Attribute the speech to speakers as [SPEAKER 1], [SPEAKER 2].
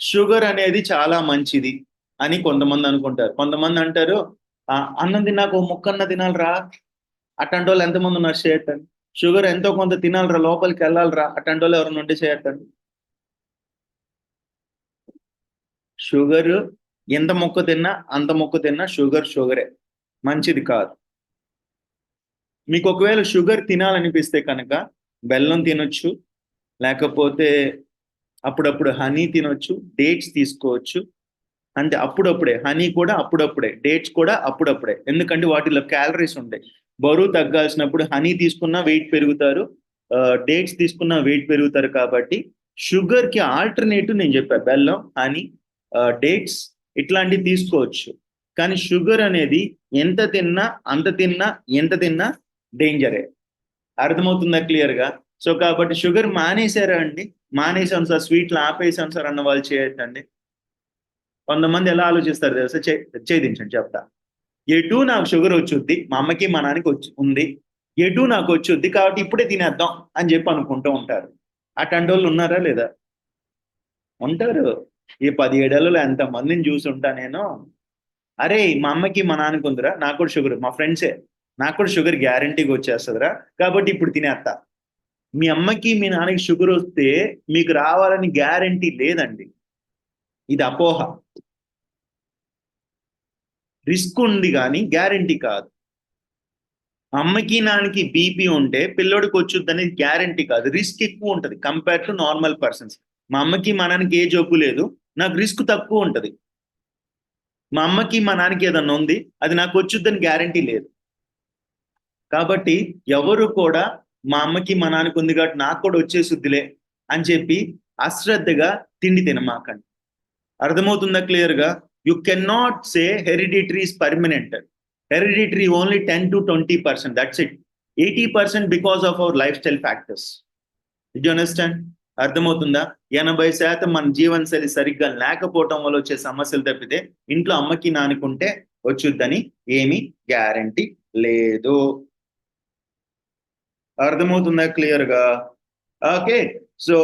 [SPEAKER 1] Sugar అనేది చాలా మంచిది అని కొంతమంది అనుకుంటారు. కొంతమంది అంటారు అన్నం తిన్నాక ఓ ముక్కన్న తినాలరా? అట్లాంటి వాళ్ళు ఎంతమంది ఉన్నారు చేయటండి షుగర్ ఎంతో కొంత తినాలరా? లోపలికి వెళ్ళాలిరా? అట్లాంటి వాళ్ళు ఎవరైనా ఉంటే చేయటండి షుగర్ ఎంత మొక్క తిన్నా అంత మొక్క తిన్నా షుగర్ షుగరే. మంచిది కాదు. మీకు ఒకవేళ షుగర్ తినాలనిపిస్తే కనుక బెల్లం తినొచ్చు. లేకపోతే అప్పుడప్పుడు హనీ తినొచ్చు డేట్స్ తీసుకోవచ్చు. అంటే అప్పుడప్పుడే హనీ కూడా అప్పుడప్పుడే డేట్స్ కూడా అప్పుడప్పుడే. ఎందుకంటే వాటిలో క్యాలరీస్ ఉంటాయి. బరువు తగ్గాల్సినప్పుడు హనీ తీసుకున్నా వెయిట్ పెరుగుతారు. డేట్స్ తీసుకున్నా వెయిట్ పెరుగుతారు కాబట్టి షుగర్కి ఆల్టర్నేటివ్ నేను చెప్పా బెల్లం హనీ డేట్స్ ఇట్లాంటివి తీసుకోవచ్చు. కానీ షుగర్ అనేది ఎంత తిన్నా అంత తిన్నా ఎంత తిన్నా డేంజరే అర్థమవుతుందా క్లియర్గా? సో కాబట్టి షుగర్ మానేశారా అండి? మానేసాం సార్ స్వీట్లు ఆపేసాం సార్ అన్న వాళ్ళు చేయొద్దండి. కొంతమంది ఎలా ఆలోచిస్తారు తెలుసా? ఛేదించండి చెప్తా. ఎటు నాకు షుగర్ వచ్చుద్ది మా అమ్మకి మా నాన్నకి వచ్చి ఉంది. ఎటు నాకు వచ్చుద్ది కాబట్టి ఇప్పుడే తినేద్దాం అని చెప్పి అనుకుంటూ ఉంటారు. అట్లాంటి వాళ్ళు ఉన్నారా లేదా? ఉంటారు. ఈ పదిహేడేళ్ళలో ఎంత మందిని చూసి ఉంటా నేను. అరే మా అమ్మకి మా నాన్నకి ఉందిరా నాకు కూడా షుగర్ మా ఫ్రెండ్సే. నాకు కూడా షుగర్ గ్యారంటీగా వచ్చేస్తుందిరా కాబట్టి ఇప్పుడు తినేస్తా మీ అమ్మకి మీ నాన్నకి షుగర్ వస్తే మీకు రావాలని గ్యారంటీ లేదండి. ఇది అపోహ. రిస్క్ ఉంది కానీ గ్యారంటీ కాదు. అమ్మకి నాన్నకి బీపీ ఉంటే పిల్లోడికి వచ్చుద్ది అనేది గ్యారంటీ కాదు. రిస్క్ ఎక్కువ ఉంటుంది కంపేర్ టు నార్మల్ పర్సన్స్. మా అమ్మకి మా నాన్నకి ఏ జబ్బు లేదు. నాకు రిస్క్ తక్కువ ఉంటుంది. మా అమ్మకి మా నాన్నకి ఏదన్నా ఉంది అది నాకు వచ్చుద్దని గ్యారంటీ లేదు. కాబట్టి ఎవరు కూడా మా అమ్మకి మా నాన్నకు ఉంది కాబట్టి నాకు కూడా వచ్చేసుద్దిలే అని చెప్పి అశ్రద్ధగా తిండి తినమాకండి. అర్థమవుతుందా క్లియర్గా you can not say hereditary is permanent hereditary only ten to twenty percent that's it eighty percent because of our lifestyle factors you understand అర్థమవుతుందా? ఎనభై శాతం మన జీవనశైలి సరిగ్గా లేకపోవటం వల్ల వచ్చే సమస్యలు తప్పితే ఇంట్లో అమ్మకి నానుకుంటే వచ్చుద్దని ఏమీ గ్యారంటీ లేదు. అర్థమవుతుందా క్లియర్గా? Okay so